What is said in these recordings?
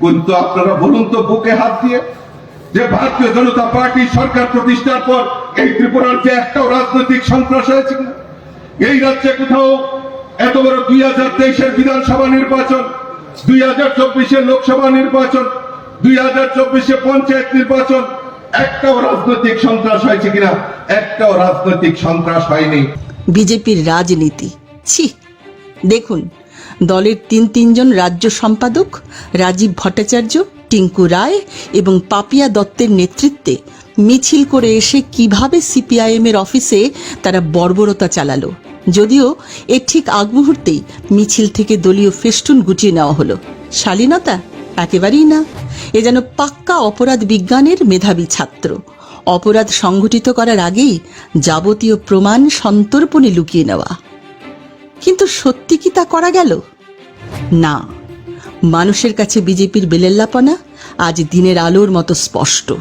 কিন্তু আপনারা বলুন তো, বুকে হাত দিয়ে যে ভারতীয় জনতা পার্টি সরকার প্রতিষ্ঠার পর এই ত্রিপুরার যে একটাও রাজনৈতিক সন্ত্রাস হয়েছে? এই রাজ্যে কোথাও এত বড় দুই হাজার তেইশের বিধানসভা নির্বাচন, দুই হাজার চব্বিশের লোকসভা নির্বাচন, দুই হাজার চব্বিশে পঞ্চায়েত নির্বাচন, একটাও রাজনৈতিক সন্ত্রাস হয়েছে কিনা? একটাও রাজনৈতিক সন্ত্রাস হয়নি। বিজেপির রাজনীতি, ছি। দেখুন দলের তিন তিনজন রাজ্য সম্পাদক রাজীব ভট্টাচার্য, টিঙ্কু রায় এবং পাপিয়া দত্তের নেতৃত্বে মিছিল করে এসে কীভাবে সিপিআইএম এর অফিসে তারা বর্বরতা চালালো। যদিও এর ঠিক আগ মুহূর্তেই মিছিল থেকে দলীয় ফেস্টুন গুটিয়ে নেওয়া হলো। শালীনতা একেবারেই না, এ যেন পাক্কা অপরাধ বিজ্ঞানের মেধাবী ছাত্র। অপরাধ সংঘটিত করার আগেই যাবতীয় প্রমাণ সন্তর্পণে লুকিয়ে নেওয়া। কিন্তু সত্যি কি তা করা গেল? না। মানুষের কাছে বিজেপির বেলেল্লাপনা আজ দিনের আলোর মতো স্পষ্ট।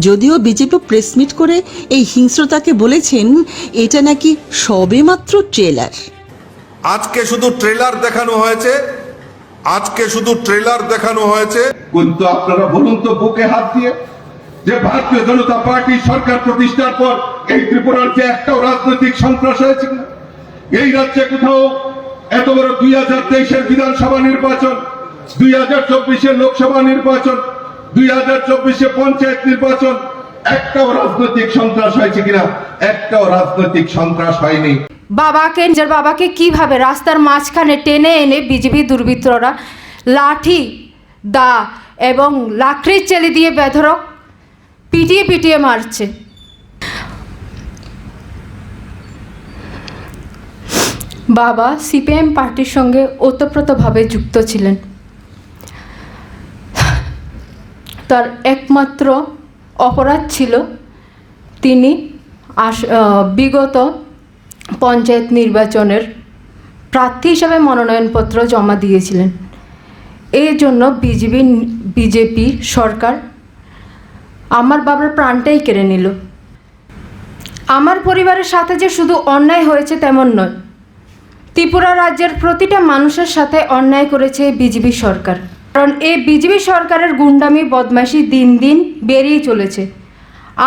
যদিও বিজেপি প্রেসমিট করে এই হিংস্রতাকে বলেছেন এটা নাকি সবেমাত্র ট্রেলার। আজকে শুধু ট্রেলার দেখানো হয়েছে। আজকে শুধু ট্রেলার দেখানো হয়েছে। কিন্তু আপনারা বলুন তো বুকে হাত দিয়ে যে ভারতীয় জনতা পার্টি সরকার প্রতিষ্ঠার পর এই ত্রিপুরার যে একটাও রাজনৈতিক সন্ত্রাস হয়েছে? এই রাজ্যে কোথাও এত বড় দুই হাজার তেইশের বিধানসভা নির্বাচন, দুই হাজার চব্বিশের লোকসভা নির্বাচন, দুই হাজার চব্বিশে পঞ্চায়েত নির্বাচন, একটাও রাজনৈতিক সন্ত্রাস হয়েছে কিনা? একটাও রাজনৈতিক সন্ত্রাস হয়নি। বাবাকে, নিজের বাবাকে কীভাবে রাস্তার মাঝখানে টেনে এনে বিজেপি দুর্বৃত্তরা লাঠি, দা এবং লাকড়ির চেলি দিয়ে বেধরক পিটিয়ে পিটিয়ে মারছে? বাবা সিপিএম পার্টির সঙ্গে ওতপ্রোতভাবে যুক্ত ছিলেন। তার একমাত্র অপরাধ ছিল তিনি আস বিগত পঞ্চায়েত নির্বাচনের প্রার্থী হিসাবে মনোনয়নপত্র জমা দিয়েছিলেন। এই জন্য বিজেপি বিজেপি সরকার আমার বাবার প্রাণটাই কেড়ে নিল। আমার পরিবারের সাথে যে শুধু অন্যায় হয়েছে তেমন নয়। ত্রিপুরা রাজ্যের প্রতিটা মানুষের সাথে অন্যায় করেছে বিজেপি সরকার। কারণ এই বিজেপি সরকারের গুন্ডামি, বদমাশি দিন দিন বেরিয়ে চলেছে।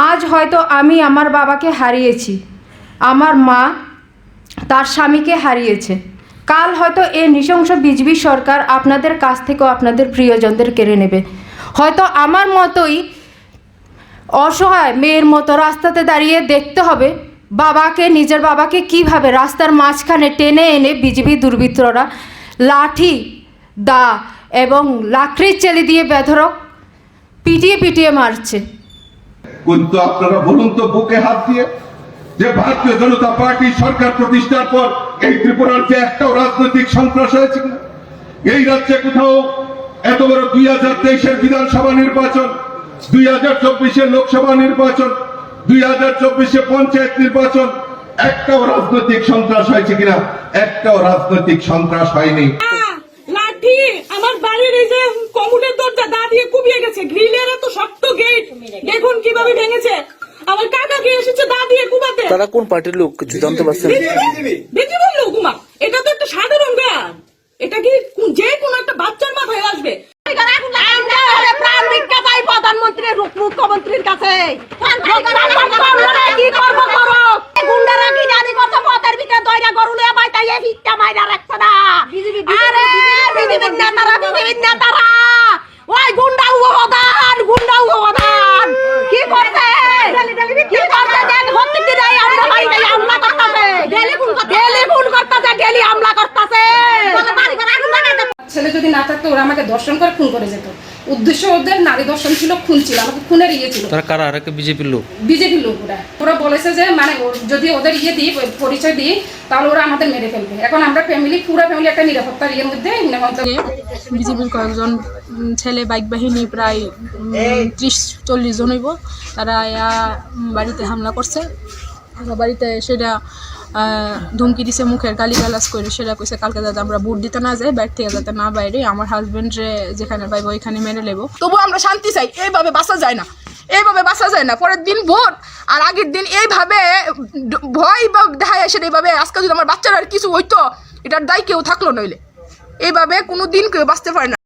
আজ হয়তো আমি আমার বাবাকে হারিয়েছি, আমার মা তার স্বামীকে হারিয়েছে। কাল হয়তো এই নৃশংস বিজেপি সরকার আপনাদের কাছ থেকেও আপনাদের প্রিয়জনদের কেড়ে নেবে। হয়তো আমার মতোই অসহায় মেয়ের মতো রাস্তাতে দাঁড়িয়ে দেখতে হবে বাবাকে, নিজের বাবাকে কীভাবে রাস্তার মাঝখানে টেনে এনে বিজেপি দুর্বৃত্তরা লাঠি, দা এবং লাকড়ির চেলি দিয়ে বেধরক পিটিয়ে পিটিয়ে মারছে। কিন্তু আপনারা বলুন তো, বুকে হাত দিয়ে যে ভারতীয় জনতা পার্টি সরকার প্রতিষ্ঠার পর এই ত্রিপুরার যে একটাও রাজনৈতিক সন্ত্রাস হয়েছে এই রাজ্যে কোথাও এত বড় দুই হাজার তেইশের বিধানসভা নির্বাচন, দুই হাজার চব্বিশের লোকসভা নির্বাচন দুই হাজার চব্বিশে পঞ্চায়েত নির্বাচন একটাও রাজনৈতিক সন্ত্রাস হয়েছে কিনা? একটাও রাজনৈতিক সন্ত্রাস হয়নি। লাঠি আমার বাড়ির এই যে কমুনের দরজা দা দিয়ে কুবিয়ে গেছে। গ্রিলের এত শক্ত গেট দেখুন কীভাবে ভেঙেছে। আমার কাকাকে এসেছে দা দিয়ে কুবাতে? তারা কোন পার্টির লোক? কিছু জানতে পারছেন? বিজেপি লোক উমা। এটা তো একটা সাধারণ গান এটা কি যে কোনো একটা বাচ্চার মাথায় আসবে। প্রধানমন্ত্রীর মুখ্যমন্ত্রীর কাছে। কি করব করো গুন্ডারা কি জানি কত পথের ভিতরে দয়রা গরুলে বাইতা এ ভিক্ষা মাইরা রাখছে না আরে বিজেপির নেতারা বিজেপির নেতারা ওই গুন্ডা উপদান গুন্ডা উপদান কি করছে কি করছে দেখ প্রত্যেক দিন আমরা বাড়িতে হামলা করতেছে ডেলি খুন ডেলি খুন করতেছে ডেলি হামলা করতেছে বাড়ি ঘর আগুন লাগাইতে ছেলে যদি না থাকতো ওরা আমাকে দর্শন করে খুন করে যেত। উদ্দেশ্য ওদের নারী দর্শন ছিল খুন ছিল আমাকে খুনের ইয়ে ছিল। তারা কারা? বিজেপির লোক। বিজেপির লোক ওরা। ওরা বলেছে যে মানে যদি ওদের ইয়ে দিই পরিচয় দিই তাহলে ওরা আমাদের মেরে ফেলবে। এখন আমরা ফ্যামিলি পুরো ফ্যামিলি একটা নিরাপত্তার ইয়ের মধ্যে বিজেপির কয়েকজন ছেলে বাইক বাহিনী প্রায় ত্রিশ চল্লিশ জন হইব। তারা বাড়িতে হামলা করছে। বাড়িতে সেটা ধমকি দিছে মুখের গালি গালাজ করে। সেটা কইছে, কালকে যাতে আমরা বুট দিতে না যাই বাইরে থেকে যাতে না বাইরে আমার হাজবেন্ডরে যেখানে পাইবো, ওইখানে মেরে নেব। তবু আমরা শান্তি চাই, এইভাবে বাঁচা যায় না। এইভাবে বাঁচা যায় না। পরের দিন ভোট, আর আগের দিন এইভাবে ভয় বা দেখায় এসে এইভাবে আজকে যদি আমার বাচ্চারা আর কিছু হইতো, এটার দায় কেউ থাকল নইলে। এইভাবে কোনো দিন কেউ বাঁচতে পারে না।